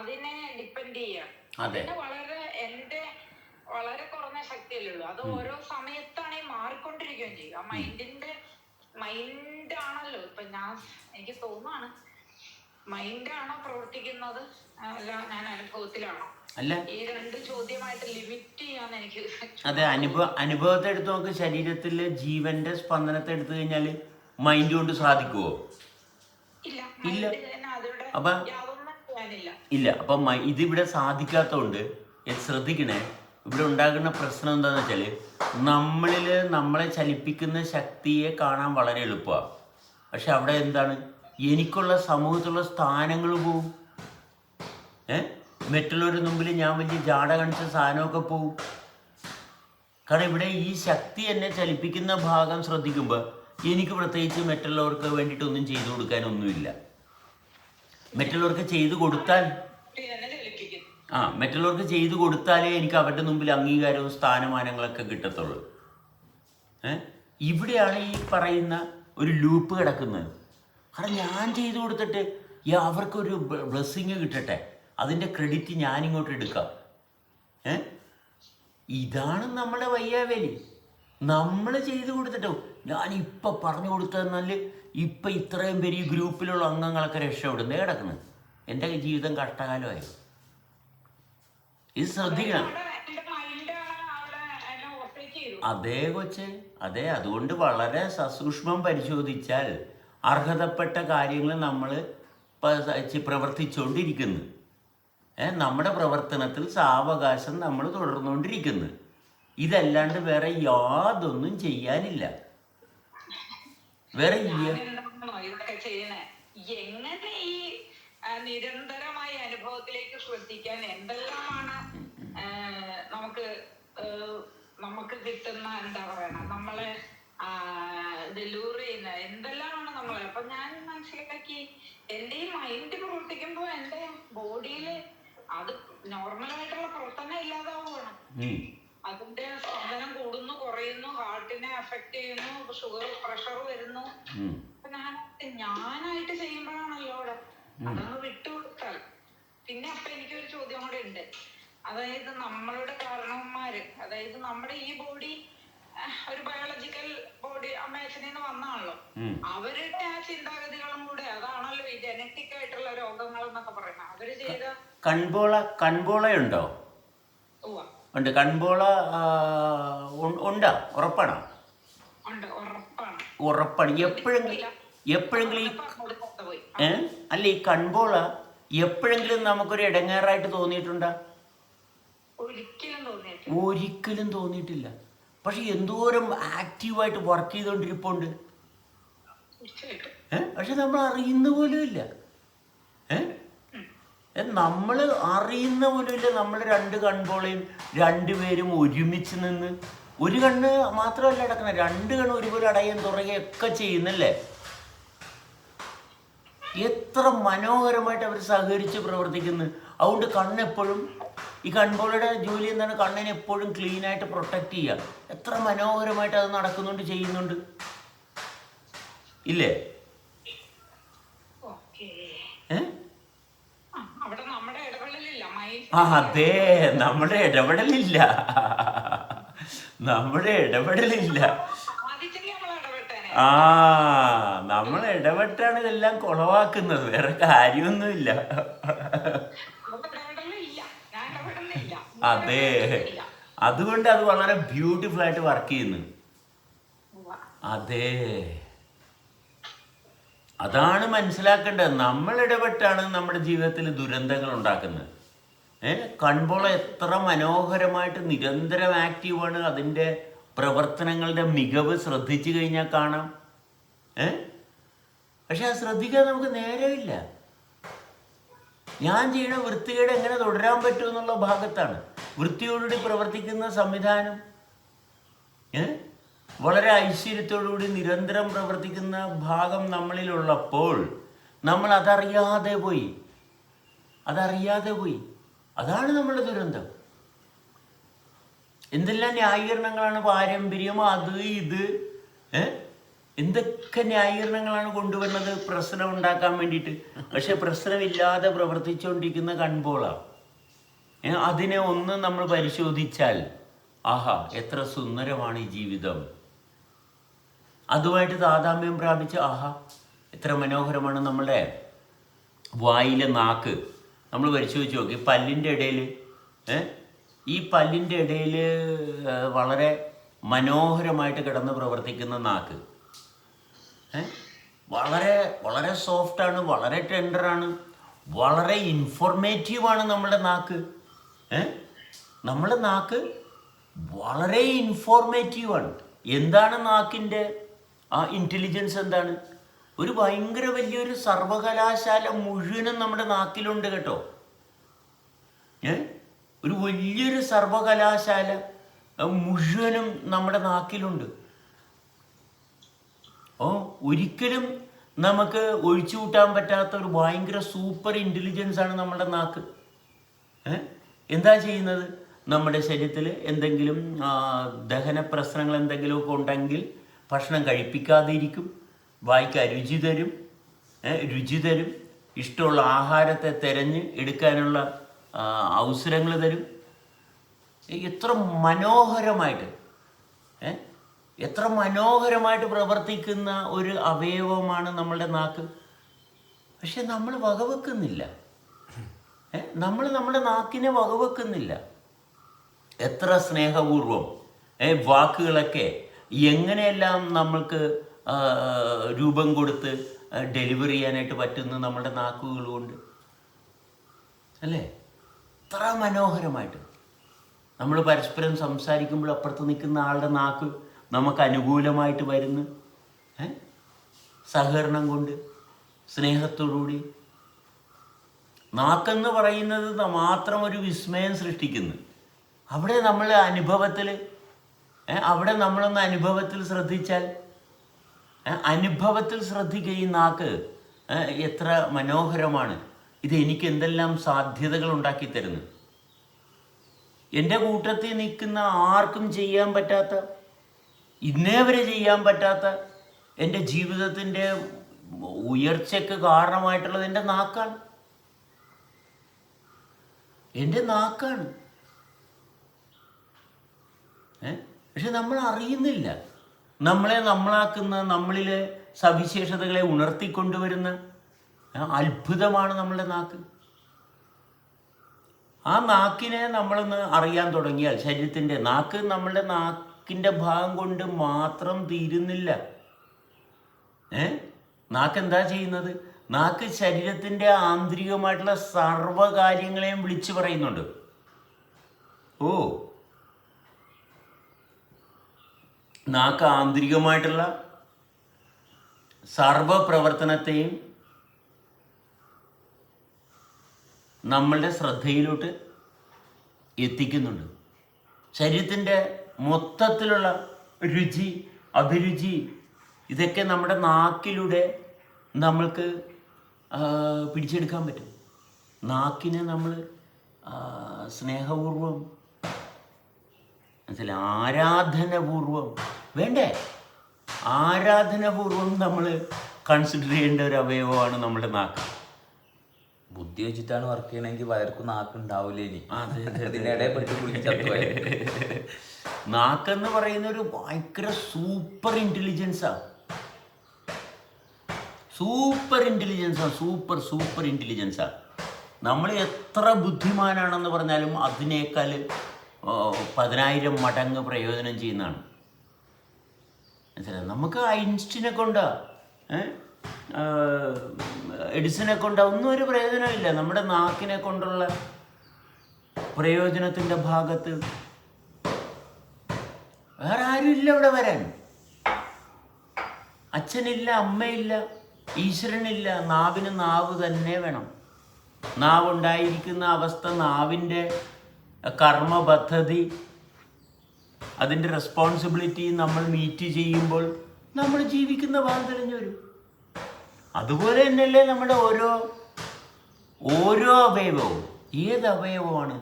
അതിനെ ഡിപ്പെൻഡ് ചെയ്യാം. അതെ. വളരെ എന്റെ വളരെ കുറഞ്ഞ ശക്തിയല്ലേ ഉള്ളൂ. അത് ഓരോ സമയത്താണെങ്കിൽ മാറിക്കൊണ്ടിരിക്കുകയും ചെയ്യും. ആ മൈൻഡിന്റെ മൈൻഡ് ആണല്ലോ ഇപ്പൊ ഞാൻ എനിക്ക് തോന്നുവാണ് മൈൻഡാണോ പ്രവർത്തിക്കുന്നത്? അല്ല ഞാൻ അനുഭവത്തിലാണോ? അല്ല. ഈ രണ്ട് ചോദ്യമായിട്ട് ലിമിറ്റ് ചെയ്യാന്ന് എനിക്ക് അതെ അനുഭവ അനുഭവത്തെ എടുത്ത് നോക്ക്. ശരീരത്തിലെ ജീവന്റെ സ്പന്ദനത്തെ എടുത്തു കഴിഞ്ഞാൽ മൈൻഡ് കൊണ്ട് സാധിക്കുവോ? ഇല്ല. ഇല്ല. അപ്പൊ ഇല്ല. അപ്പൊ ഇതിവിടെ സാധിക്കാത്തതുകൊണ്ട് ശ്രദ്ധിക്കണേ ഇവിടെ ഉണ്ടാകുന്ന പ്രശ്നം എന്താണെന്ന് വെച്ചാൽ നമ്മളിൽ നമ്മളെ ചലിപ്പിക്കുന്ന ശക്തിയെ കാണാൻ വളരെ എളുപ്പമാണ് പക്ഷെ അവിടെ എന്താണ്? എനിക്കുള്ള സമൂഹത്തിലുള്ള സ്ഥാനങ്ങൾ പോവും. ഏ? മറ്റുള്ളവരുടെ മുമ്പിൽ ഞാൻ വലിയ ജാട കാണിച്ച സാധനമൊക്കെ പോവും. കാരണം ഇവിടെ ഈ ശക്തി എന്നെ ചലിപ്പിക്കുന്ന ഭാഗം ശ്രദ്ധിക്കുമ്പോൾ എനിക്ക് പ്രത്യേകിച്ച് മറ്റുള്ളവർക്ക് വേണ്ടിയിട്ടൊന്നും ചെയ്തു കൊടുക്കാനൊന്നുമില്ല. മറ്റുള്ളവർക്ക് ചെയ്തു കൊടുത്താൽ ആ മറ്റുള്ളവർക്ക് ചെയ്തു കൊടുത്താലേ എനിക്ക് അവരുടെ മുമ്പിൽ അംഗീകാരവും സ്ഥാനമാനങ്ങളൊക്കെ കിട്ടത്തുള്ളൂ. ഏഹ് ഇവിടെയാണ് ഈ പറയുന്ന ഒരു ലൂപ്പ് കിടക്കുന്നത്. കാരണം ഞാൻ ചെയ്തു കൊടുത്തിട്ട് ഈ അവർക്കൊരു ബ്ലെസ്സിങ് കിട്ടട്ടെ. അതിന്റെ ക്രെഡിറ്റ് ഞാനിങ്ങോട്ട് എടുക്കാം. ഏ? ഇതാണ് നമ്മളെ വയ്യാവേലി. നമ്മൾ ചെയ്തു കൊടുത്തിട്ടോ ഞാൻ ഇപ്പം പറഞ്ഞു കൊടുത്തതെന്നാൽ ഇപ്പം ഇത്രയും പേര് ഈ ഗ്രൂപ്പിലുള്ള അംഗങ്ങളൊക്കെ രക്ഷപ്പെടുന്നേ. കിടക്കുന്നത് എന്റെ ജീവിതം കഷ്ടകാലമായി? ഇത് ശ്രദ്ധിക്കണം. അതേ കൊച്ച് അതെ. അതുകൊണ്ട് വളരെ സസൂക്ഷ്മം പരിശോധിച്ചാൽ അർഹതപ്പെട്ട കാര്യങ്ങൾ നമ്മൾ പ്രവർത്തിച്ചുകൊണ്ടിരിക്കുന്നു നമ്മുടെ പ്രവർത്തനത്തിൽ സാവകാശം നമ്മൾ തുടർന്നുകൊണ്ടിരിക്കുന്നു. ഇതല്ലാണ്ട് വേറെ യാതൊന്നും ചെയ്യാനില്ല. വേറെ എങ്ങനെ ഈ നിരന്തരമായ അനുഭവത്തിലേക്ക് ശ്രദ്ധിക്കാൻ എന്തെല്ലാമാണ് നമുക്ക് നമുക്ക് കിട്ടുന്ന എന്താ പറയണ? നമ്മളെ ഡെലിവർ ചെയ്യുന്ന? എന്തെല്ലാമാണ് നമ്മളെ? അപ്പൊ ഞാൻ മനസ്സിലാക്കി എന്റെ ഈ മൈൻഡ് പ്രവർത്തിക്കുമ്പോ എന്റെ ബോഡിയിൽ അത് നോർമലായിട്ടുള്ള പ്രവർത്തനം ഇല്ലാതാവുകയാണ്. അതിന്റെ സ്പന്ദനം കൂടുന്നു കുറയുന്നു ഹാർട്ടിനെ അഫക്ട് ചെയ്യുന്നു ഷുഗർ പ്രഷർ വരുന്നു. ഞാൻ ഞാനായിട്ട് ചെയ്യുമ്പോഴാണല്ലോ അവിടെ. അതങ്ങ് വിട്ടുകൊടുത്താൽ പിന്നെ അപ്പൊ എനിക്കൊരു ചോദ്യം കൂടെ ഉണ്ട്. അതായത് നമ്മളുടെ കാരണവന്മാര് അതായത് നമ്മുടെ ഈ ബോഡി ഒരു ബയോളജിക്കൽ ബോഡി അമ്മയച്ഛനിൽ നിന്ന് വന്നാണല്ലോ. അവരുടെ ആ ചിന്താഗതികളും കൂടെ അതാണല്ലോ ഈ ജനറ്റിക് ആയിട്ടുള്ള രോഗങ്ങൾ എന്നൊക്കെ പറയുന്നത്. അവർ ചെയ്ത കൺപോള കൺപോളയുണ്ടോ? ഉവ്വ. ഉണ്ട്. കൺപോള ഉണ്ടാ ഉറപ്പാണോ? ഉറപ്പാണ്. എപ്പോഴെങ്കിലും എപ്പോഴെങ്കിലും ഈ ഏ? അല്ല ഈ കൺപോള എപ്പോഴെങ്കിലും നമുക്കൊരു ഇടങ്ങേറായിട്ട് തോന്നിയിട്ടുണ്ടോ? ഒരിക്കലും തോന്നിയിട്ടില്ല. പക്ഷെ എന്തോരം ആക്റ്റീവായിട്ട് വർക്ക് ചെയ്തുകൊണ്ടിരിപ്പുണ്ട് ഏ? പക്ഷെ നമ്മൾ അറിയുന്ന പോലും ഇല്ല. ഏ? നമ്മൾ അറിയുന്ന പോലും നമ്മൾ രണ്ട് കൺപോളയും രണ്ടുപേരും ഒരുമിച്ച് നിന്ന്. ഒരു കണ്ണ് മാത്രമല്ല അടക്കണം രണ്ട് കണ്ണ് ഒരുപോലെ അടയും ഒക്കെ ചെയ്യുന്നല്ലേ? എത്ര മനോഹരമായിട്ട് അവർ സഹകരിച്ച് പ്രവർത്തിക്കുന്നു. അതുകൊണ്ട് കണ്ണെപ്പോഴും ഈ കൺപോളയുടെ ജോലി എന്താണ്? കണ്ണിനെ എപ്പോഴും ക്ലീനായിട്ട് പ്രൊട്ടക്റ്റ് ചെയ്യുക. എത്ര മനോഹരമായിട്ട് അത് നടക്കുന്നുണ്ട് ചെയ്യുന്നുണ്ട്. ഇല്ലേ ഓക്കേ ഏ ആ, അവിടെ നമ്മുടെ ഇടപെടലില്ല മൈൻഡ് ആ അതെ നമ്മുടെ ഇടപെടലില്ല. നമ്മുടെ ഇടപെടലില്ല. ആ നമ്മൾ ഇടപെട്ടാണ് ഇതെല്ലാം കുളവാക്കുന്നത്. വേറെ കാര്യമൊന്നുമില്ല. അതെ അതുകൊണ്ട് അത് വളരെ ബ്യൂട്ടിഫുൾ ആയിട്ട് വർക്ക് ചെയ്യുന്നു. അതെ. അതാണ് മനസ്സിലാക്കേണ്ടത്. നമ്മൾ ഇടപെട്ടാണ് നമ്മുടെ ജീവിതത്തിൽ ദുരന്തങ്ങൾ ഉണ്ടാക്കുന്നത്. കൺപോള എത്ര മനോഹരമായിട്ട് നിരന്തരം ആക്റ്റീവാണ് അതിന്റെ പ്രവർത്തനങ്ങളുടെ മികവ് ശ്രദ്ധിച്ചു കഴിഞ്ഞാൽ കാണാം. ഏ? പക്ഷെ അത് ശ്രദ്ധിക്കാൻ നമുക്ക് നേരമില്ല. ഞാൻ ചെയ്യണ വൃത്തികേട് എങ്ങനെ തുടരാൻ പറ്റും എന്നുള്ള ഭാഗത്താണ്. വൃത്തിയോടുകൂടി പ്രവർത്തിക്കുന്ന സംവിധാനം. ഏ? വളരെ ഐശ്വര്യത്തോടുകൂടി നിരന്തരം പ്രവർത്തിക്കുന്ന ഭാഗം നമ്മളിലുള്ളപ്പോൾ നമ്മൾ അതറിയാതെ പോയി. അതറിയാതെ പോയി. അതാണ് നമ്മുടെ ദുരന്തം. എന്തെല്ലാം ന്യായീകരണങ്ങളാണ് പാരമ്പര്യം അത് ഇത് എന്തൊക്കെ ന്യായീകരണങ്ങളാണ് കൊണ്ടുവരുന്നത് പ്രശ്നം ഉണ്ടാക്കാൻ വേണ്ടിയിട്ട്. പക്ഷെ പ്രശ്നമില്ലാതെ പ്രവർത്തിച്ചുകൊണ്ടിരിക്കുന്ന കൺപോളാണ് അതിനെ ഒന്ന് നമ്മൾ പരിശോധിച്ചാൽ ആഹാ എത്ര സുന്ദരമാണ് ഈ ജീവിതം. അതുമായിട്ട് താതാമ്യം പ്രാപിച്ച് ആഹാ എത്ര മനോഹരമാണ് നമ്മളുടെ വായിലെ നാക്ക്. നമ്മൾ പരിശോധിച്ച് നോക്കി. പല്ലിന്റെ ഇടയിൽ ഈ പല്ലിന്റെ ഇടയിൽ വളരെ മനോഹരമായിട്ട് കിടന്ന് പ്രവർത്തിക്കുന്ന നാക്ക്? വളരെ വളരെ സോഫ്റ്റാണ് വളരെ ടെൻഡറാണ് വളരെ ഇൻഫോർമേറ്റീവാണ് നമ്മുടെ നാക്ക്. നമ്മുടെ നാക്ക് വളരെ ഇൻഫോർമേറ്റീവാണ് എന്താണ് നാക്കിന്റെ ആ ഇന്റലിജൻസ് എന്താണ്? ഒരു ഭയങ്കര വലിയൊരു സർവകലാശാല മുഴുവനും നമ്മുടെ നാക്കിലുണ്ട് കേട്ടോ. ഏ? ഒരു വലിയൊരു സർവകലാശാല മുഴുവനും നമ്മുടെ നാക്കിലുണ്ട്. ഓ ഒരിക്കലും നമുക്ക് ഒഴിച്ചു കൂട്ടാൻ പറ്റാത്ത ഒരു ഭയങ്കര സൂപ്പർ ഇന്റലിജൻസ് ആണ് നമ്മുടെ നാക്ക്? എന്താ ചെയ്യുന്നത്? നമ്മുടെ ശരീരത്തിൽ എന്തെങ്കിലും ദഹന പ്രശ്നങ്ങൾ എന്തെങ്കിലുമൊക്കെ ഉണ്ടെങ്കിൽ ഭക്ഷണം കഴിപ്പിക്കാതെ ഇരിക്കും വായിക്ക് രുചി തരും രുചി തരും ഇഷ്ടമുള്ള ആഹാരത്തെ തിരഞ്ഞ് എടുക്കാനുള്ള അവസരങ്ങൾ തരും. എത്ര മനോഹരമായിട്ട് എത്ര മനോഹരമായിട്ട് പ്രവർത്തിക്കുന്ന ഒരു അവയവമാണ് നമ്മളുടെ നാക്ക്. പക്ഷെ നമ്മൾ വകവെക്കുന്നില്ല. നമ്മൾ നമ്മുടെ നാക്കിനെ വകവെക്കുന്നില്ല. എത്ര സ്നേഹപൂർവം വാക്കുകളൊക്കെ എങ്ങനെയെല്ലാം നമ്മൾക്ക് രൂപം കൊടുത്ത് ഡെലിവറി ചെയ്യാനായിട്ട് പറ്റുന്ന നമ്മുടെ നാക്കുകൾ കൊണ്ട് അല്ലേ? ഇത്ര മനോഹരമായിട്ട്. നമ്മൾ പരസ്പരം സംസാരിക്കുമ്പോൾ അപ്പുറത്ത് നിൽക്കുന്ന ആളുടെ നാക്ക് നമുക്ക് അനുകൂലമായിട്ട് വരുന്നു. സഹകരണം കൊണ്ട് സ്നേഹത്തോടുകൂടി. നാക്കെന്ന് പറയുന്നത് മാത്രം ഒരു വിസ്മയം സൃഷ്ടിക്കുന്നു. അവിടെ നമ്മൾ അനുഭവത്തിൽ അവിടെ നമ്മളൊന്ന് അനുഭവത്തിൽ ശ്രദ്ധിച്ചാൽ അനുഭവത്തിൽ ശ്രദ്ധിക്കുക ഈ നാക്ക് എത്ര മനോഹരമാണ്. ഇത് എനിക്ക് എന്തെല്ലാം സാധ്യതകൾ ഉണ്ടാക്കി തരുന്നു. എന്റെ കൂട്ടത്തിൽ നിൽക്കുന്ന ആർക്കും ചെയ്യാൻ പറ്റാത്ത ഇന്നേ വരെ ചെയ്യാൻ പറ്റാത്ത എന്റെ ജീവിതത്തിന്റെ ഉയർച്ചയ്ക്ക് കാരണമായിട്ടുള്ളത് എന്റെ നാക്കാണ്. എന്റെ നാക്കാണ്. പക്ഷെ നമ്മൾ അറിയുന്നില്ല നമ്മളെ നമ്മളാക്കുന്ന നമ്മളിലെ സവിശേഷതകളെ ഉണർത്തിക്കൊണ്ടുവരുന്ന അത്ഭുതമാണ് നമ്മളുടെ നാക്ക്. ആ നാക്കിനെ നമ്മളൊന്ന് അറിയാൻ തുടങ്ങിയാൽ ശരീരത്തിന്റെ നാക്ക് നമ്മളുടെ നാക്കിന്റെ ഭാഗം കൊണ്ട് മാത്രം തീരുന്നില്ല. ഏ? നാക്ക് എന്താ ചെയ്യുന്നത്? നാക്ക് ശരീരത്തിന്റെ ആന്തരികമായിട്ടുള്ള സർവകാര്യങ്ങളെയും വിളിച്ചു പറയുന്നുണ്ട്. ഓ നാക്ക് ആന്തരികമായിട്ടുള്ള സർവപ്രവർത്തനത്തെയും നമ്മളുടെ ശ്രദ്ധയിലോട്ട് എത്തിക്കുന്നുണ്ട്. ശരീരത്തിന്റെ മൊത്തത്തിലുള്ള രുചി അഭിരുചി ഇതൊക്കെ നമ്മുടെ നാക്കിലൂടെ നമ്മൾക്ക് പിടിച്ചെടുക്കാൻ പറ്റും. നാക്കിനെ നമ്മൾ സ്നേഹപൂർവം മനസ്സിലായി? ആരാധനപൂർവം വേണ്ടേ? ആരാധനപൂർവം നമ്മൾ കൺസിഡർ ചെയ്യേണ്ട ഒരു അവയവമാണ് നമ്മുടെ നാക്ക്. ബുദ്ധി വെച്ചിട്ടാണ് വർക്ക് ചെയ്യണമെങ്കിൽ വയർക്ക് നാക്ക് ഉണ്ടാവില്ല ഇനി? അതെ, അതെ, അതിനിടെ പെട്ട് കുളിച്ചു നാക്കെന്ന് പറയുന്ന ഒരു ഭയങ്കര സൂപ്പർ ഇന്റലിജൻസാ സൂപ്പർ ഇന്റലിജൻസാ സൂപ്പർ സൂപ്പർ ഇന്റലിജൻസാ നമ്മൾ എത്ര ബുദ്ധിമാനാണെന്ന് പറഞ്ഞാലും അതിനേക്കാൾ പതിനായിരം മടങ്ങ് പ്രയോജനം ചെയ്യുന്നതാണ്. മനസ്സിലായോ? നമുക്ക് ഐൻസ്റ്റീനെ കൊണ്ടാ എഡിസിനെ കൊണ്ടാ ഒന്നും ഒരു പ്രയോജനമില്ല നമ്മുടെ നാക്കിനെ കൊണ്ടുള്ള പ്രയോജനത്തിന്റെ ഭാഗത്ത് വേറെ ഇല്ല ഇവിടെ വരാൻ. അച്ഛനില്ല അമ്മയില്ല ഈശ്വരനില്ല. നാവിന് നാവ് തന്നെ വേണം. നാവുണ്ടായിരിക്കുന്ന അവസ്ഥ നാവിന്റെ കർമ്മ പദ്ധതി അതിന്റെ റെസ്പോൺസിബിലിറ്റി നമ്മൾ മീറ്റ് ചെയ്യുമ്പോൾ നമ്മൾ ജീവിക്കുന്ന ഭാഗം തെളിഞ്ഞു വരും. അതുപോലെ തന്നെയല്ലേ നമ്മുടെ ഓരോ ഓരോ അവയവവും. ഏത് അവയവമാണ്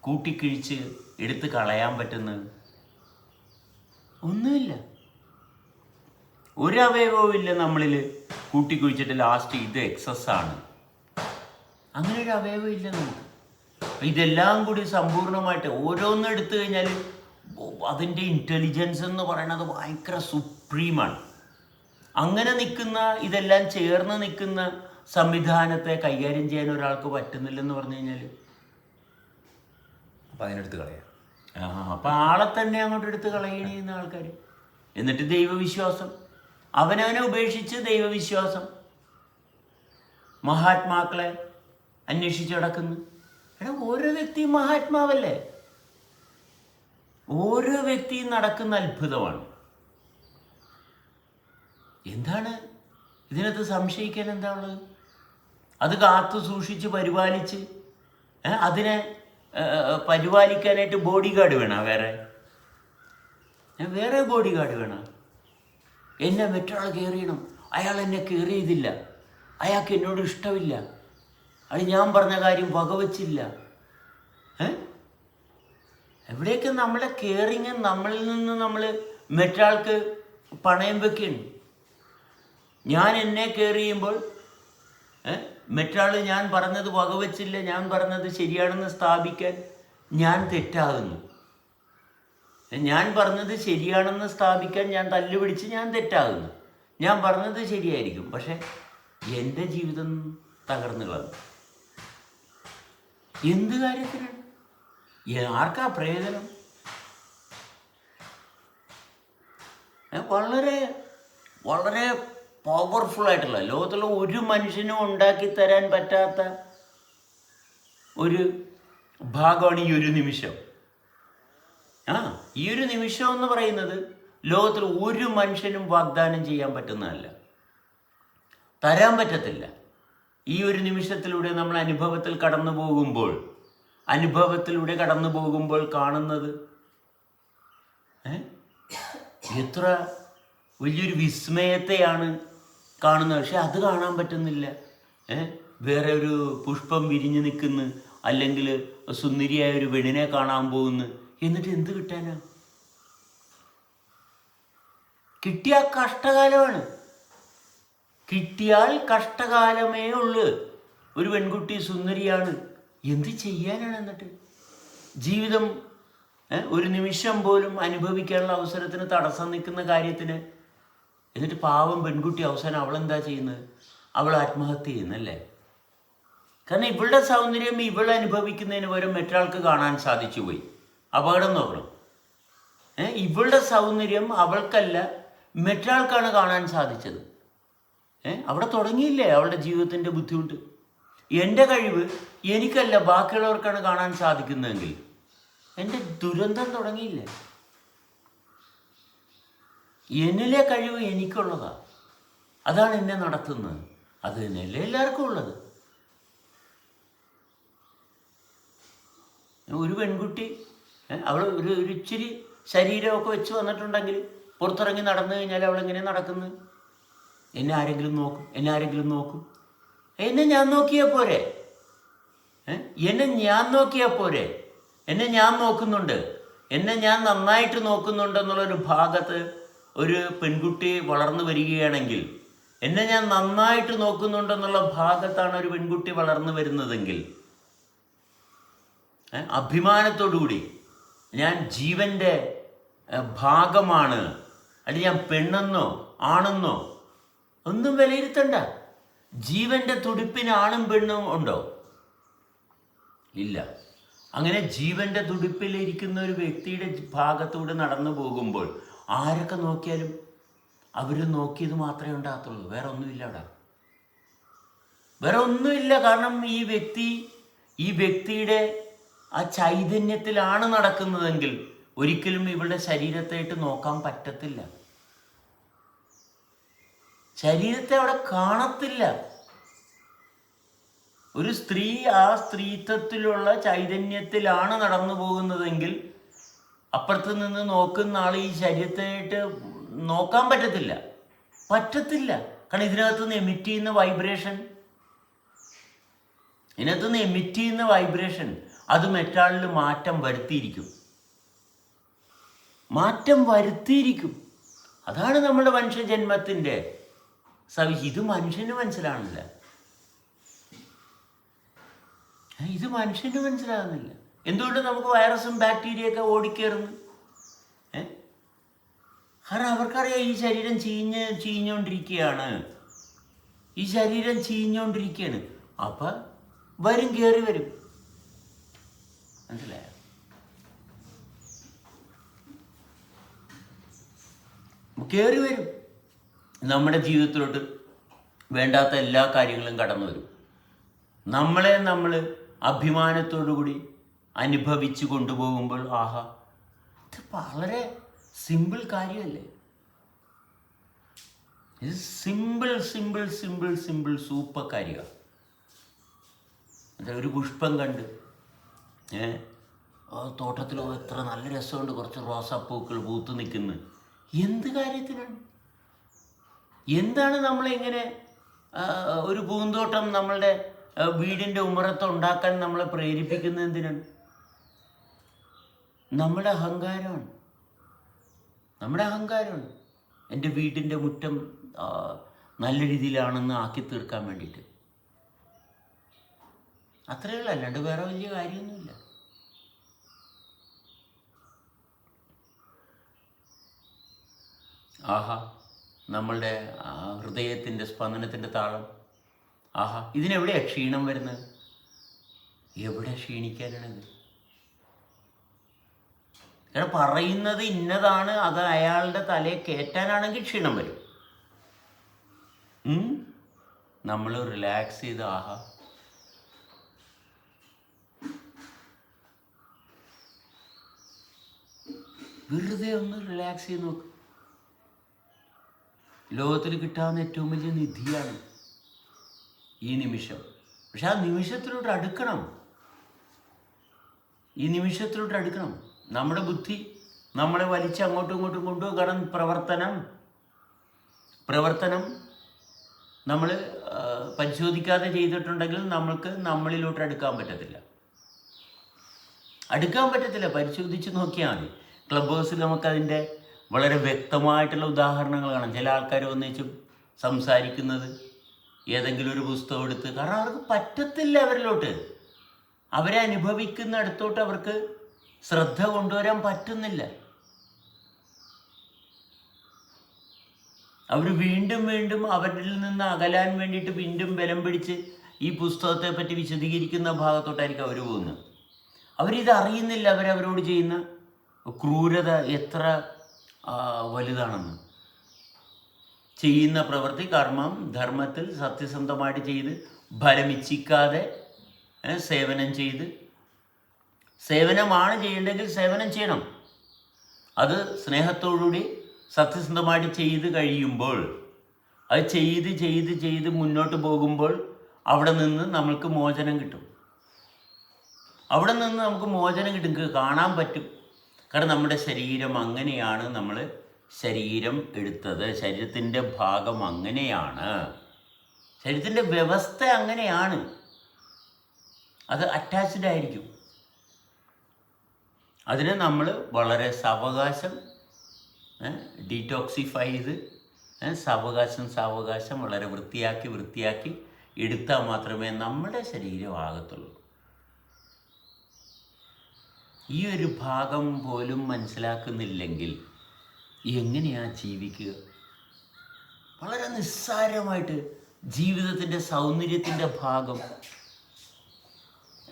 കൂട്ടിക്കിഴിച്ച് എടുത്ത് കളയാൻ പറ്റുന്നത്? ഒന്നുമില്ല. ഒരു അവയവവും ഇല്ല നമ്മളിൽ കൂട്ടിക്കുഴിച്ചിട്ട് ലാസ്റ്റ് ഇത് എക്സസ് ആണ്. അങ്ങനെ ഒരു അവയവം ഇല്ല നമുക്ക് ഇതെല്ലാം കൂടി സമ്പൂർണമായിട്ട് ഓരോന്നും എടുത്തു കഴിഞ്ഞാൽ അതിന്റെ ഇന്റലിജൻസ് എന്ന് പറയുന്നത് ഭയങ്കര സുപ്രീമാണ് അങ്ങനെ നിൽക്കുന്ന ഇതെല്ലാം ചേർന്ന് നിൽക്കുന്ന സംവിധാനത്തെ കൈകാര്യം ചെയ്യാൻ ഒരാൾക്ക് പറ്റുന്നില്ലെന്ന് പറഞ്ഞു കഴിഞ്ഞാൽ? അപ്പം അതിനെടുത്ത് കളയാം. ആ അപ്പം ആളെ തന്നെ അങ്ങോട്ട് എടുത്ത് കളയണി ചെയ്യുന്ന ആൾക്കാർ എന്നിട്ട് ദൈവവിശ്വാസം. അവനവനെ ഉപേക്ഷിച്ച് ദൈവവിശ്വാസം. മഹാത്മാക്കളെ അന്വേഷിച്ച് നടക്കുന്നു. എടാ ഓരോ വ്യക്തിയും മഹാത്മാവല്ലേ? ഓരോ വ്യക്തിയും നടക്കുന്ന അത്ഭുതമാണ്. എന്താണ്? ഇതിനകത്ത് സംശയിക്കാൻ എന്താ ഉള്ളത് അത് കാത്തു സൂക്ഷിച്ച് പരിപാലിച്ച് അതിനെ പരിപാലിക്കാനായിട്ട് ബോഡി ഗാർഡ് വേണം വേറെ? വേറെ ബോഡി ഗാർഡ് വേണം? എന്നെ മറ്റൊരാൾ കയറിയണം അയാൾ എന്നെ കയറിയതില്ല അയാൾക്ക് എന്നോട് ഇഷ്ടമില്ല. അത് ഞാൻ പറഞ്ഞ കാര്യം വകവച്ചില്ല. എവിടെയൊക്കെ നമ്മളെ കെയറിങ് നമ്മളിൽ നിന്ന് നമ്മൾ മറ്റൊരാൾക്ക് പണയം വെക്കുകയാണ്. ഞാൻ എന്നെ കെയർ ചെയ്യുമ്പോൾ മറ്റാൾ ഞാൻ പറഞ്ഞത് വകവച്ചില്ല ഞാൻ പറഞ്ഞത് ശരിയാണെന്ന് സ്ഥാപിക്കാൻ ഞാൻ തെറ്റാകുന്നു. ഞാൻ പറഞ്ഞത് ശരിയാണെന്ന് സ്ഥാപിക്കാൻ ഞാൻ തല്ലുപിടിച്ച് ഞാൻ തെറ്റാകുന്നു. ഞാൻ പറഞ്ഞത് ശരിയായിരിക്കും പക്ഷെ എന്റെ ജീവിതം തകർന്നു കളഞ്ഞു. എന്ത് കാര്യത്തിനാണ്? ആർക്കാ പ്രയോജനം? വളരെ വളരെ പവർഫുൾ ആയിട്ടുള്ള ലോകത്തുള്ള ഒരു മനുഷ്യനും ഉണ്ടാക്കി തരാൻ പറ്റാത്ത ഒരു ഭാഗമാണ് ഈ ഒരു നിമിഷം. ആ ഈ ഒരു നിമിഷം എന്ന് പറയുന്നത് ലോകത്തിൽ ഒരു മനുഷ്യനും വാഗ്ദാനം ചെയ്യാൻ പറ്റുന്നതല്ല. തരാൻ പറ്റത്തില്ല. ഈ ഒരു നിമിഷത്തിലൂടെ നമ്മൾ അനുഭവത്തിൽ കടന്നു പോകുമ്പോൾ അനുഭവത്തിലൂടെ കടന്നു പോകുമ്പോൾ കാണുന്നത്? എത്ര വലിയൊരു വിസ്മയത്തെയാണ് കാണുന്നത്. പക്ഷെ അത് കാണാൻ പറ്റുന്നില്ല? വേറെ ഒരു പുഷ്പം വിരിഞ്ഞു നിൽക്കുന്ന. അല്ലെങ്കിൽ സുന്ദരിയായ ഒരു പെണ്ണിനെ കാണാൻ പോകുന്നു. എന്നിട്ട് എന്ത് കിട്ടാനാ? കിട്ടിയ കഷ്ടകാലമാണ്. കിട്ടിയാൽ കഷ്ടകാലമേ ഉള്ളു. ഒരു പെൺകുട്ടി സുന്ദരിയാണ്. എന്ത് ചെയ്യാനാണ് എന്നിട്ട്? ജീവിതം ഒരു നിമിഷം പോലും അനുഭവിക്കാനുള്ള അവസരത്തിന് തടസ്സം നിൽക്കുന്ന കാര്യത്തിന് എന്നിട്ട് പാവം പെൺകുട്ടി അവസാനം അവളെന്താ ചെയ്യുന്നത്? അവൾ ആത്മഹത്യ ചെയ്യുന്നല്ലേ കാരണം ഇവളുടെ സൗന്ദര്യം ഇവൾ അനുഭവിക്കുന്നതിന് പകരം മറ്റൊരാൾക്ക് കാണാൻ സാധിച്ചു പോയി. അപകടം നോക്കണം. ഇവളുടെ സൗന്ദര്യം അവൾക്കല്ല മറ്റൊരാൾക്കാണ് കാണാൻ സാധിച്ചത്. അവിടെ തുടങ്ങിയില്ലേ അവളുടെ ജീവിതത്തിന്റെ ബുദ്ധിമുട്ട്? എന്റെ കഴിവ് എനിക്കല്ല ബാക്കിയുള്ളവർക്കാണ് കാണാൻ സാധിക്കുന്നതെങ്കിൽ എന്റെ ദുരന്തം തുടങ്ങിയില്ല? എന്നിലെ കഴിവ് എനിക്കുള്ളതാ. അതാണ് എന്നെ നടത്തുന്നത്. അത് തന്നെയല്ലേ എല്ലാവർക്കും ഉള്ളത്. ഒരു പെൺകുട്ടി അവൾ ഒരു ഒരു ഇച്ചിരി ശരീരമൊക്കെ വെച്ച് വന്നിട്ടുണ്ടെങ്കിൽ പുറത്തിറങ്ങി നടന്നു കഴിഞ്ഞാൽ അവൾ എങ്ങനെ നടക്കുന്നത്? എന്നെ ആരെങ്കിലും നോക്കും എന്നെ ആരെങ്കിലും നോക്കും. എന്നെ ഞാൻ നോക്കിയാൽ പോരെ? എന്നെ ഞാൻ നോക്കിയാൽ പോരെ? എന്നെ ഞാൻ നോക്കുന്നുണ്ട്. എന്നെ ഞാൻ നന്നായിട്ട് നോക്കുന്നുണ്ട് എന്നുള്ളൊരു ഭാഗത്ത് ഒരു പെൺകുട്ടി വളർന്നു വരികയാണെങ്കിൽ എന്നെ ഞാൻ നന്നായിട്ട് നോക്കുന്നുണ്ടെന്നുള്ള ഭാഗത്താണ് ഒരു പെൺകുട്ടി വളർന്നു വരുന്നതെങ്കിൽ അഭിമാനത്തോടുകൂടി ഞാൻ ജീവന്റെ ഭാഗമാണ്. അല്ലെങ്കിൽ ഞാൻ പെണ്ണെന്നോ ആണെന്നോ ഒന്നും വിലയിരുത്തണ്ട. ജീവന്റെ തുടിപ്പിന് ആണും പെണ്ണും ഉണ്ടോ? ഇല്ല. അങ്ങനെ ജീവന്റെ തുടിപ്പിലിരിക്കുന്ന ഒരു വ്യക്തിയുടെ ഭാഗത്തൂടെ നടന്നു പോകുമ്പോൾ ആരൊക്കെ നോക്കിയാലും അവർ നോക്കിയത് മാത്രമേ ഉണ്ടാകത്തുള്ളൂ. വേറെ ഒന്നുമില്ല അവിടെ. വേറെ ഒന്നുമില്ല. കാരണം ഈ വ്യക്തി ഈ വ്യക്തിയുടെ ആ ചൈതന്യത്തിലാണ് നടക്കുന്നതെങ്കിൽ ഒരിക്കലും ഇവളുടെ ശരീരത്തായിട്ട് നോക്കാൻ പറ്റത്തില്ല. ശരീരത്തെ അവിടെ കാണത്തില്ല. ഒരു സ്ത്രീ ആ സ്ത്രീത്വത്തിലുള്ള ചൈതന്യത്തിലാണ് നടന്നു പോകുന്നതെങ്കിൽ അപ്പുറത്ത് നിന്ന് നോക്കുന്ന ആൾ ഈ ശരീരത്തിനായിട്ട് നോക്കാൻ പറ്റത്തില്ല. പറ്റത്തില്ല. കാരണം ഇതിനകത്ത് നിന്ന് എമിറ്റ് ചെയ്യുന്ന വൈബ്രേഷൻ ഇതിനകത്ത് നിന്ന് എമിറ്റ് ചെയ്യുന്ന വൈബ്രേഷൻ അത് മറ്റാളിൽ മാറ്റം വരുത്തിയിരിക്കും. മാറ്റം വരുത്തിയിരിക്കും. അതാണ് നമ്മുടെ മനുഷ്യജന്മത്തിന്റെ ഇത് മനുഷ്യന് മനസ്സിലാവുന്നില്ല. ഇത് മനുഷ്യന് മനസ്സിലാകുന്നില്ല എന്തുകൊണ്ട് നമുക്ക് വൈറസും ബാക്ടീരിയയൊക്കെ ഓടിക്കേറുന്നു? ഏ? കാരണം അവർക്കറിയാം ഈ ശരീരം ചീഞ്ഞ് ചീഞ്ഞുകൊണ്ടിരിക്കുകയാണ് ഈ ശരീരം ചീഞ്ഞുകൊണ്ടിരിക്കുകയാണ് അപ്പം വരും കയറി വരും. മനസ്സിലായോ? കയറി വരും. നമ്മുടെ ജീവിതത്തിലോട്ട് വേണ്ടാത്ത എല്ലാ കാര്യങ്ങളും കടന്നു വരും. നമ്മളെ നമ്മൾ അഭിമാനത്തോടുകൂടി അനുഭവിച്ച് കൊണ്ടുപോകുമ്പോൾ ആഹാ ഇത് വളരെ സിമ്പിൾ കാര്യമല്ലേ? ഇത് simple simple simple simple super കാര്യമാണ്. ഒരു പുഷ്പം കണ്ട് ഏ തോട്ടത്തിലോ എത്ര നല്ല രസമുണ്ട് കുറച്ച് റോസാപ്പൂക്കൾ പൂത്ത് നിൽക്കുന്നു. എന്ത് കാര്യത്തിനാണ്? എന്താണ് നമ്മളിങ്ങനെ ഒരു പൂന്തോട്ടം നമ്മളുടെ വീടിന്റെ ഉമ്മറത്ത് ഉണ്ടാക്കാൻ നമ്മളെ പ്രേരിപ്പിക്കുന്നത് എന്തിനാണ്? നമ്മുടെ അഹങ്കാരമാണ്. നമ്മുടെ അഹങ്കാരമാണ്. എന്റെ വീടിന്റെ മുറ്റം നല്ല രീതിയിലാണെന്ന് ആക്കി തീർക്കാൻ വേണ്ടിയിട്ട്. അത്രയേ ഉള്ളൂ. അല്ലാണ്ട് വേറെ വലിയ കാര്യമൊന്നുമില്ല. ആഹാ. നമ്മളുടെ ഹൃദയത്തിന്റെ സ്പന്ദനത്തിന്റെ താളം. ആഹാ ഇതിനെവിടെയാണ് ക്ഷീണം വരുന്നത്? എവിടെ ക്ഷീണിക്കാനാണിത്? കാരണം പറയുന്നത് ഇന്നതാണ് അത് അയാളുടെ തലയെ കയറ്റാനാണെങ്കിൽ ക്ഷീണം വരും. നമ്മൾ റിലാക്സ് ചെയ്ത് ആഹാ. വെറുതെ ഒന്ന് റിലാക്സ് ചെയ്ത് നോക്ക്. ലോകത്തിൽ കിട്ടാവുന്ന ഏറ്റവും വലിയ നിധിയാണ് ഈ നിമിഷം. പക്ഷെ ആ നിമിഷത്തിലോട്ട് അടുക്കണം. ഈ നിമിഷത്തിലോട്ട് അടുക്കണം. നമ്മുടെ ബുദ്ധി നമ്മളെ വലിച്ച് അങ്ങോട്ടും ഇങ്ങോട്ടും കൊണ്ടുപോകും കാരണം പ്രവർത്തനം. പ്രവർത്തനം നമ്മൾ പരിശോധിക്കാതെ ചെയ്തിട്ടുണ്ടെങ്കിൽ നമ്മൾക്ക് നമ്മളിലോട്ട് അടുക്കാൻ പറ്റത്തില്ല. അടുക്കാൻ പറ്റത്തില്ല. പരിശോധിച്ച് നോക്കിയാൽ മതി. ക്ലബ് ഹൗസിൽ നമുക്കതിന്റെ വളരെ വ്യക്തമായിട്ടുള്ള ഉദാഹരണങ്ങൾ കാണാം ചില ആൾക്കാർ ഒന്നിച്ചും സംസാരിക്കുന്നത് ഏതെങ്കിലും ഒരു പുസ്തകം എടുത്ത് കാരണം അവർക്ക് പറ്റത്തില്ല അവരിലോട്ട്. അവരെ അനുഭവിക്കുന്ന അടുത്തോട്ട് അവർക്ക് ശ്രദ്ധ കൊണ്ടുവരാൻ പറ്റുന്നില്ല. അവർ വീണ്ടും വീണ്ടും അവരിൽ നിന്ന് അകലാൻ വേണ്ടിയിട്ട് വീണ്ടും ബലം പിടിച്ച് ഈ പുസ്തകത്തെ പറ്റി വിശദീകരിക്കുന്ന ഭാഗത്തോട്ടായിരിക്കും അവർ പോകുന്നത്. അവരിത് അറിയുന്നില്ല അവരവരോട് ചെയ്യുന്ന ക്രൂരത എത്ര വലുതാണെന്ന്. ചെയ്യുന്ന പ്രവൃത്തി കർമ്മം ധർമ്മത്തിൽ സത്യസന്ധമായിട്ട് ചെയ്ത് ഫലമിച്ഛിക്കാതെ സേവനം ചെയ്ത്. സേവനമാണ് ചെയ്യേണ്ടതെങ്കിൽ സേവനം ചെയ്യണം. അത് സ്നേഹത്തോടുകൂടി സത്യസന്ധമായിട്ട് ചെയ്ത് കഴിയുമ്പോൾ അത് ചെയ്ത് ചെയ്ത് ചെയ്ത് മുന്നോട്ട് പോകുമ്പോൾ അവിടെ നിന്ന് നമ്മൾക്ക് മോചനം കിട്ടും. അവിടെ നിന്ന് നമുക്ക് മോചനം കിട്ടും. കാണാൻ പറ്റും. കാരണം നമ്മുടെ ശരീരം അങ്ങനെയാണ് നമ്മൾ ശരീരം എടുത്തത്. ശരീരത്തിന്റെ ഭാഗം അങ്ങനെയാണ്. ശരീരത്തിന്റെ വ്യവസ്ഥ അങ്ങനെയാണ്. അത് അറ്റാച്ച്ഡ് ആയിരിക്കും. അതിനെ നമ്മൾ വളരെ സാവകാശം ഡീറ്റോക്സിഫൈ ചെയ്ത് സാവകാശം സാവകാശം വളരെ വൃത്തിയാക്കി വൃത്തിയാക്കി എടുത്താൽ മാത്രമേ നമ്മുടെ ശരീരമാകത്തുള്ളൂ ഈ ഒരു ഭാഗം പോലും മനസ്സിലാക്കുന്നില്ലെങ്കിൽ എങ്ങനെയാ ജീവിക്കുക? വളരെ നിസ്സാരമായിട്ട് ജീവിതത്തിന്റെ സൗന്ദര്യത്തിന്റെ ഭാഗം.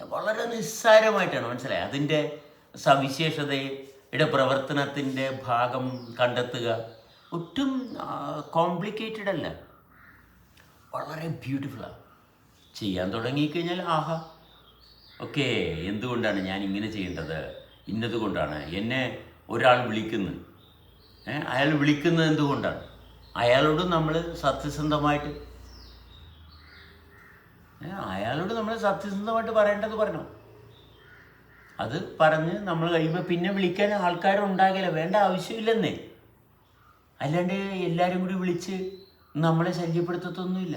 വളരെ നിസ്സാരമായിട്ടാണ് മനസ്സിലായി? അതിന്റെ സവിശേഷതയുടെ പ്രവർത്തനത്തിന്റെ ഭാഗം കണ്ടെത്തുക ഒട്ടും കോംപ്ലിക്കേറ്റഡ് അല്ല. വളരെ ബ്യൂട്ടിഫുള്ളാണ് ചെയ്യാൻ തുടങ്ങിക്കഴിഞ്ഞാൽ ആഹാ ഓക്കെ എന്തുകൊണ്ടാണ് ഞാൻ ഇങ്ങനെ ചെയ്യേണ്ടത്? ഇന്നത് കൊണ്ടാണ് എന്നെ ഒരാൾ വിളിക്കുന്നു. അയാൾ വിളിക്കുന്നത് എന്തുകൊണ്ടാണ്? അയാളോട് നമ്മൾ സത്യസന്ധമായിട്ട് അയാളോട് നമ്മൾ സത്യസന്ധമായിട്ട് പറയേണ്ടത് പറഞ്ഞു. അത് പറഞ്ഞ് നമ്മൾ കഴിയുമ്പോൾ പിന്നെ വിളിക്കാൻ ആൾക്കാരുണ്ടാകില്ല വേണ്ട ആവശ്യമില്ലെന്നേ. അല്ലാണ്ട് എല്ലാവരും കൂടി വിളിച്ച് നമ്മളെ ശല്യപ്പെടുത്തത്തൊന്നുമില്ല.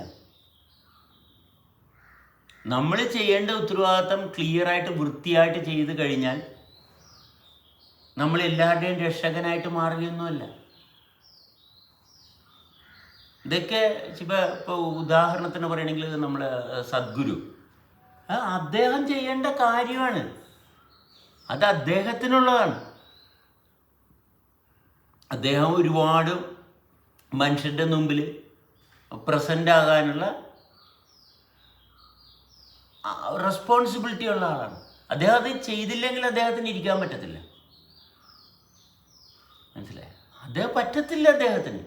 നമ്മൾ ചെയ്യേണ്ട ഉത്തരവാദിത്തം ക്ലിയറായിട്ട് വൃത്തിയായിട്ട് ചെയ്ത് കഴിഞ്ഞാൽ നമ്മൾ എല്ലാവരുടെയും രക്ഷകനായിട്ട് മാറുകയൊന്നുമല്ല. ഇതൊക്കെ ഇപ്പോൾ ഇപ്പോൾ ഉദാഹരണത്തിന് പറയണമെങ്കിൽ നമ്മൾ സദ്ഗുരു. അദ്ദേഹം ചെയ്യേണ്ട കാര്യമാണ്. അത് അദ്ദേഹത്തിനുള്ളതാണ്. അദ്ദേഹം ഒരുപാട് മനുഷ്യന്റെ മുമ്പിൽ പ്രസന്റ് ആകാനുള്ള റെസ്പോൺസിബിലിറ്റി ഉള്ള ആളാണ്. അദ്ദേഹം അത് ചെയ്തില്ലെങ്കിൽ അദ്ദേഹത്തിന് ഇരിക്കാൻ പറ്റത്തില്ല. മനസ്സിലായി? അദ്ദേഹം പറ്റത്തില്ല അദ്ദേഹത്തിന്.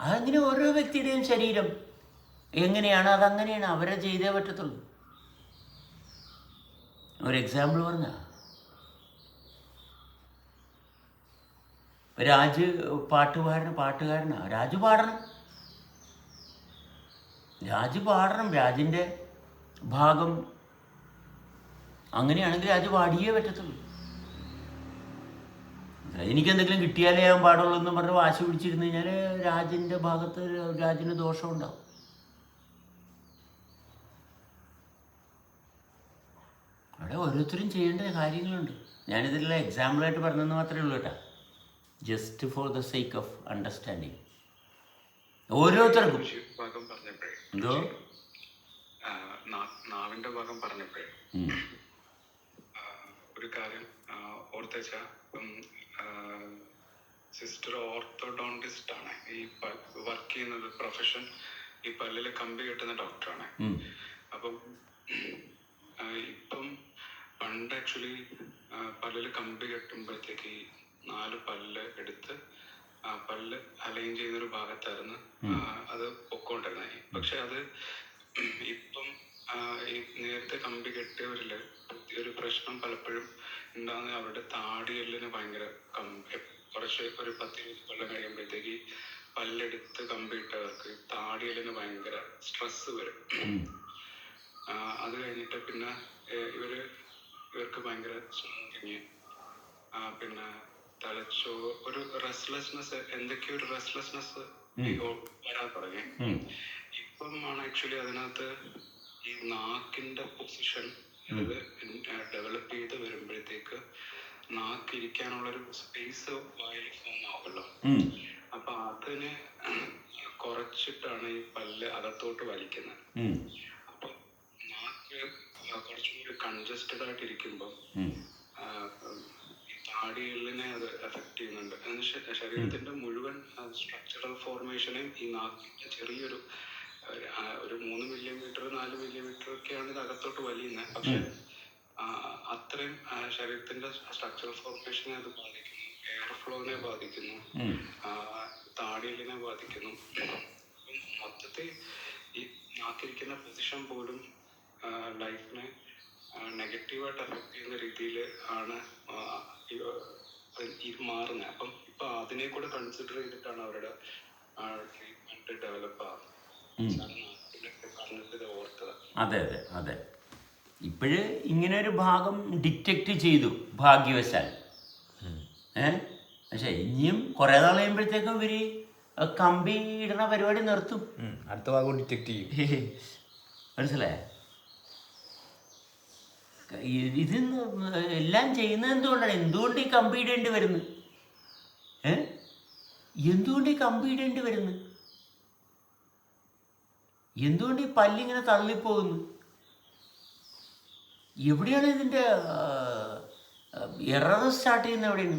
അതങ്ങനെ ഓരോ വ്യക്തിയുടെയും ശരീരം. എങ്ങനെയാണ് അതങ്ങനെയാണ് അവരെ ചെയ്തേ പറ്റത്തുള്ളൂ. ഒരു എക്സാമ്പിൾ പറഞ്ഞ? രാജ് പാട്ടുപാടന പാട്ടുകാരനാ? രാജു പാടണം. രാജു പാടണം. രാജിന്റെ ഭാഗം അങ്ങനെയാണെങ്കിൽ അത് പാടിയേ പറ്റത്തുള്ളൂ. എനിക്ക് എന്തെങ്കിലും കിട്ടിയാലേ ഞാൻ പാടുള്ളൂ എന്ന് പറഞ്ഞ് വാശി പിടിച്ചിരുന്നു കഴിഞ്ഞാൽ രാജിന്റെ ഭാഗത്ത് രാജിന് ദോഷമുണ്ടാവും അവിടെ ഓരോരുത്തരും ചെയ്യേണ്ട കാര്യങ്ങളുണ്ട്. ഞാനിതിലുള്ള എക്സാമ്പിളായിട്ട് പറഞ്ഞതെന്ന് മാത്രമേ ഉള്ളൂ കേട്ടോ. Just for the sake of understanding ഓരോരുത്തർക്കും. എന്തോ? നാവിന്റെ ഭാഗം പറഞ്ഞപ്പോഴേ. ഒരു കാര്യം ഓർത്തച്ച സിസ്റ്റർ ഓർത്തോഡോണ്ടിസ്റ്റ് ആണ് ഈ വർക്ക് ചെയ്യുന്നത് പ്രൊഫഷൻ ഈ പല്ലിൽ കമ്പി കെട്ടുന്ന ഡോക്ടറാണ്. അപ്പം ഇപ്പം പണ്ട് ആക്ച്വലി പല്ലിൽ കമ്പി കെട്ടുമ്പോഴത്തേക്ക് ഈ നാല് പല്ല് എടുത്ത് ആ പല്ല് അലൈൻ ചെയ്യുന്ന ഒരു ഭാഗത്തായിരുന്നു അത് പൊക്കോണ്ടിരുന്നത് പക്ഷെ അത് ഇപ്പം നേരത്തെ കമ്പി കെട്ടിയവരിൽ ഒരു പ്രശ്നം പലപ്പോഴും ഉണ്ടാകുന്ന അവരുടെ താടിയെല്ലിന് ഭയങ്കര കമ്പി കുറച്ച് ഒരു പത്ത് ഇരുപത് കൊല്ലം കഴിയുമ്പോഴത്തേക്ക് പല്ലെടുത്ത് കമ്പിയിട്ടവർക്ക് താടിയെല്ലിന് ഭയങ്കര സ്ട്രെസ് വരും. അത് കഴിഞ്ഞിട്ട് പിന്നെ ഇവർ ഇവർക്ക് ഭയങ്കര സ്മോക്കിങ് പിന്നെ തലച്ചോ ഒരു റെസ്റ്റ്ലെസ്നെസ് എന്തൊക്കെയോ ഒരു റെസ്റ്റ്ലെസ്നെസ് വരാൻ തുടങ്ങി. ഇപ്പം ആണ് ആക്ച്വലി അതിനകത്ത് ഈ നാക്കിന്റെ പൊസിഷൻ ഡെവലപ്പ് ചെയ്ത് വരുമ്പോഴത്തേക്ക് നാക്ക് ഇരിക്കാനുള്ള ഒരു സ്പേസ് വായിൽ ഫോം ആവുമല്ലോ അപ്പൊ അതിനെ കുറച്ചിട്ടാണ് ഈ പല്ല് അകത്തോട്ട് വലിക്കുന്നത്. അപ്പൊ നാക്ക് കുറച്ചും കൂടി കൺജസ്റ്റഡ് ആയിട്ട് ഇരിക്കുമ്പോൾ താടിയെല്ലിനെ അത് എഫക്ട് ചെയ്യുന്നുണ്ട്. ശരീരത്തിന്റെ മുഴുവൻ സ്ട്രക്ചറൽ ഫോർമേഷനെയും ഈ നാക്കിന്റെ ചെറിയൊരു ഒരു, മൂന്ന് മില്ലിമീറ്റർ നാല് മില്ലിമീറ്റർ ഒക്കെയാണ് ഇത് അകത്തോട്ട് വലിയുന്നത്. പക്ഷെ അത്രയും ശരീരത്തിന്റെ സ്ട്രക്ചറൽ ഫോർമേഷനെ അത് ബാധിക്കുന്നു. എയർ ഫ്ലോനെ ബാധിക്കുന്നു. താടിയലിനെ താടിയെല്ലിനെ ബാധിക്കുന്നു. മൊത്തത്തിൽ ഈ നാക്കിരിക്കുന്ന പൊസിഷൻ പോലും ലൈഫിനെ നെഗറ്റീവായിട്ട് അഫക്ട് ചെയ്യുന്ന രീതിയിൽ ആണ് ഇത് മാറുന്നത്. അപ്പം ഇപ്പൊ അതിനെ കൂടെ കൺസിഡർ ചെയ്തിട്ടാണ് അവരുടെ ട്രീറ്റ്മെന്റ് ഡെവലപ്പ് ആകുന്നത് അതെ അതെ അതെ. ഇപ്പോഴ് ഇങ്ങനെ ഒരു ഭാഗം ഡിറ്റക്റ്റ് ചെയ്തു ഭാഗ്യവശാൽ. ഏ? പക്ഷെ ഇനിയും കുറേ നാൾ കഴിയുമ്പോഴത്തേക്കും ഇവർ കമ്പി ഇടണ പരിപാടി നിർത്തും. അടുത്ത ഭാഗം ഡിറ്റക്ട് ചെയ്യും. മനസ്സിലായ? ഇത് എല്ലാം ചെയ്യുന്നത് എന്തുകൊണ്ടാണ്? എന്തുകൊണ്ട് ഈ കമ്പി ഇടേണ്ടി വരുന്നത് ഏ? എന്തുകൊണ്ട് ഈ കമ്പി ഇടേണ്ടി വരുന്നു? എന്തുകൊണ്ട് ഈ പല്ലിങ്ങനെ തള്ളിപ്പോകുന്നു? എവിടെയാണ് ഇതിന്റെ എറർ സ്റ്റാർട്ട് ചെയ്യുന്നത് എവിടെയാണ്?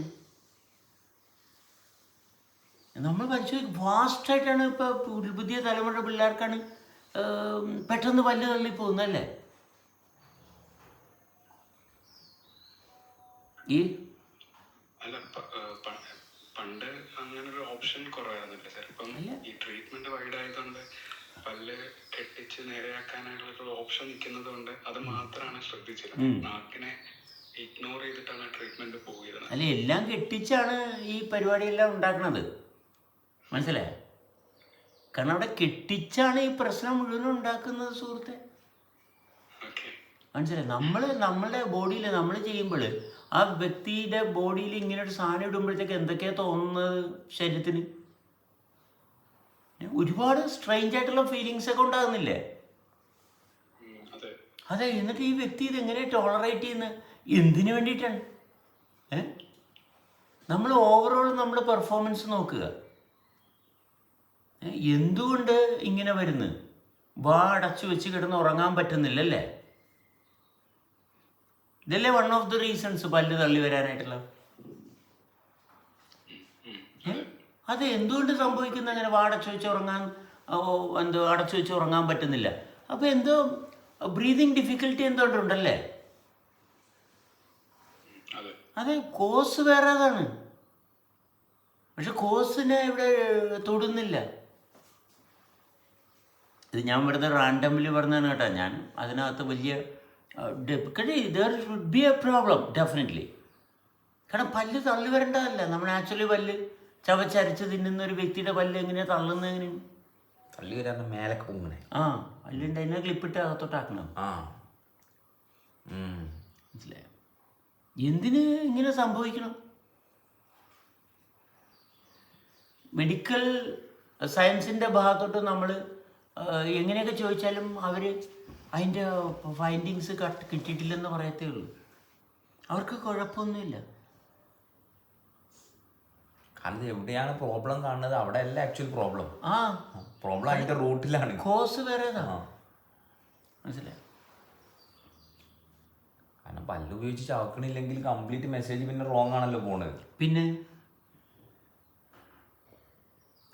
നമ്മൾ പരിശോധിക്കും. ഫാസ്റ്റായിട്ടാണ് ഇപ്പോൾ പുതിയ തലമുറ പിള്ളേർക്കാണ് പെട്ടെന്ന് പല്ല് തള്ളിപ്പോകുന്നത് അല്ലേ? ഈ അല്ല പണ്ട് അങ്ങനെ ഒരു ഓപ്ഷൻ കുറവായിരുന്നില്ല സാർ? ഇപ്പം ഈ ട്രീറ്റ്മെന്റ് വൈഡ് ആയതുകൊണ്ട് പല്ല് കെട്ടിച്ച് നേരെയാക്കാനായിട്ടുള്ള ഒരു ഓപ്ഷൻ നിൽക്കുന്നത് കൊണ്ട് അത് മാത്രമാണ് ശ്രദ്ധിച്ചത് നാക്കിനെ ഇഗ്നോർ ചെയ്തിട്ടാണ് ട്രീറ്റ്മെന്റ് പോയത് അല്ല എല്ലാം കെട്ടിച്ചാണ് ഈ പരിപാടിയെല്ലാം ഉണ്ടാക്കുന്നത് മനസ്സിലായ? കാരണം അവിടെ കെട്ടിച്ചാണ് ഈ പ്രശ്നം മുഴുവനും ഉണ്ടാക്കുന്നത് സുഹൃത്തെ. മനസ്സിലായി? നമ്മൾ നമ്മളുടെ ബോഡിയിൽ നമ്മൾ ചെയ്യുമ്പോൾ ആ വ്യക്തിയുടെ ബോഡിയിൽ ഇങ്ങനെ ഒരു സാധനം ഇടുമ്പോഴത്തേക്ക് എന്തൊക്കെയാണ് തോന്നുന്നത് ശരീരത്തിന്? ഒരുപാട് സ്ട്രെയിഞ്ച് ആയിട്ടുള്ള ഫീലിങ്സ് ഒക്കെ ഉണ്ടാകുന്നില്ലേ? അതെ. എന്നിട്ട് ഈ വ്യക്തി ഇത് എങ്ങനെ ടോളറേറ്റ് ചെയ്യുന്നത് എന്തിനു വേണ്ടിയിട്ടാണ്? ഏ? നമ്മൾ ഓവറോൾ നമ്മൾ പെർഫോമൻസ് നോക്കുക. എന്തുകൊണ്ട് ഇങ്ങനെ വരുന്നു? വാ അടച്ചു വെച്ച് കിടന്ന് ഉറങ്ങാൻ പറ്റുന്നില്ലല്ലേ? ഇതല്ലേ വൺ ഓഫ് ദി റീസൺസ് പല്ല് തള്ളി വരാനായിട്ടുള്ള? അത് എന്തുകൊണ്ട് സംഭവിക്കുന്ന? അങ്ങനെ വാടച്ചു വെച്ച് ഉറങ്ങാൻ എന്തോ അടച്ചു വെച്ച് ഉറങ്ങാൻ പറ്റുന്നില്ല. അപ്പോൾ എന്തോ ബ്രീതിങ് ഡിഫിക്കൽട്ടി എന്തുകൊണ്ടുണ്ടല്ലേ അതെ. കോസ് വേറെ അതാണ്. പക്ഷെ കോസിനെ ഇവിടെ തൊടുന്നില്ല. ഇത് ഞാൻ വെറുതെ റാൻഡംലി പറഞ്ഞതാണ് കേട്ടോ. ഞാൻ അതിനകത്ത് വലിയ there should be a problem definitely കാരണം പല്ല് തള്ളി വരേണ്ടതല്ല. നമ്മൾ ആക്ച്വലി പല്ല് ചവച്ചരച്ച് തിന്നുന്ന ഒരു വ്യക്തിയുടെ പല്ല് എങ്ങനെയാ തള്ളുന്ന എങ്ങനെയാണ് തള്ളി പൊങ്ങണേ ആ പല്ലുണ്ട് അതിനെ ക്ലിപ്പിട്ട് അകത്തോട്ടാക്കണം ആ. മനസ്സിലായോ? എന്തിന് ഇങ്ങനെ സംഭവിക്കണം? മെഡിക്കൽ സയൻസിന്റെ ഭാഗത്തോട്ട് നമ്മൾ എങ്ങനെയൊക്കെ ചോദിച്ചാലും അവർ അതിന്റെ ഫൈൻഡിങ്സ് കട്ട് കിട്ടിയിട്ടില്ലെന്ന് പറയത്തേ ഉള്ളൂ. അവർക്ക് കുഴപ്പമൊന്നുമില്ല. കാരണം എവിടെയാണ് പ്രോബ്ലം കാണുന്നത്? അവിടെ അല്ല ആക്ച്വൽ പ്രോബ്ലം ആ. പ്രോബ്ലം അതിന്റെ റൂട്ടിലാണ്. കോസ് വേറെ മനസ്സിലായി മനസ്സിലായോ. കാരണം പല്ല് ഉപയോഗിച്ച് ചവക്കണില്ലെങ്കിൽ കംപ്ലീറ്റ് മെസ്സേജ് പിന്നെ റോങ് ആണല്ലോ പോണത്. പിന്നെ?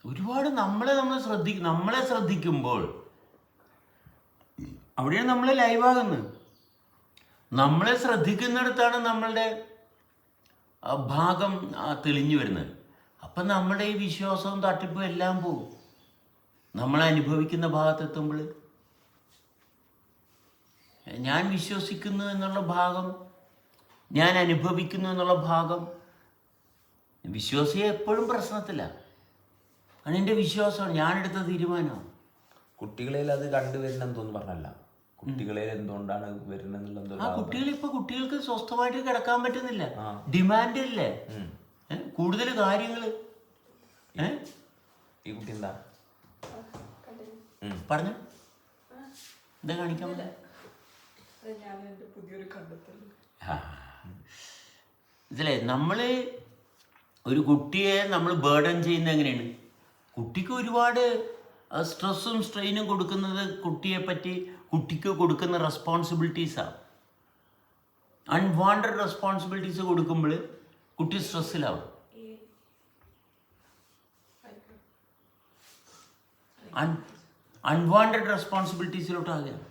ഒരുപാട് നമ്മളെ നമ്മൾ ശ്രദ്ധിക്കും നമ്മളെ ശ്രദ്ധിക്കുമ്പോൾ അവിടെയാണ് നമ്മൾ ലൈവാകുന്നത് നമ്മളെ ശ്രദ്ധിക്കുന്നിടത്താണ് നമ്മളുടെ ഭാഗം തെളിഞ്ഞു വരുന്നത്. അപ്പം നമ്മുടെ ഈ വിശ്വാസവും തട്ടിപ്പും എല്ലാം പോവും. നമ്മൾ അനുഭവിക്കുന്ന ഭാഗത്തെത്തുമ്പോൾ ഞാൻ വിശ്വസിക്കുന്നു എന്നുള്ള ഭാഗം ഞാൻ അനുഭവിക്കുന്നു എന്നുള്ള ഭാഗം. വിശ്വാസിയെ എപ്പോഴും പ്രശ്നത്തില്ല അത് എന്റെ വിശ്വാസമാണ് ഞാനെടുത്ത തീരുമാനമാണ്. കുട്ടികളിൽ അത് കണ്ടുവരുന്നെന്ന് തോന്നുന്നു പറഞ്ഞല്ല. കുട്ടികളിൽ എന്തുകൊണ്ടാണ് വരുന്നത് ആ കുട്ടികൾ ഇപ്പൊ കുട്ടികൾക്ക് സ്വസ്ഥമായിട്ട് കിടക്കാൻ പറ്റുന്നില്ല. ഡിമാൻഡ് ഇല്ലേ? കൂടുതൽ കാര്യങ്ങൾ ഈ കുട്ടി എന്താ. പറഞ്ഞു. എന്താ കാണിക്കാൻ ഇതല്ലേ നമ്മൾ ഒരു കുട്ടിയെ നമ്മൾ ബേർഡൻ ചെയ്യുന്നത് എങ്ങനെയാണ്? കുട്ടിക്ക് ഒരുപാട് സ്ട്രെസ്സും സ്ട്രെയിനും കൊടുക്കുന്നത് കുട്ടിയെ പറ്റി കുട്ടിക്ക് കൊടുക്കുന്ന റെസ്പോൺസിബിലിറ്റീസാണ് അൺവാണ്ടഡ് റെസ്പോൺസിബിലിറ്റീസ് കൊടുക്കുമ്പോൾ കുട്ടി സ്ട്രെസ്സിലാവും അൺവാണ്ടഡ് റെസ്പോൺസിബിലിറ്റീസിലോട്ടാകുക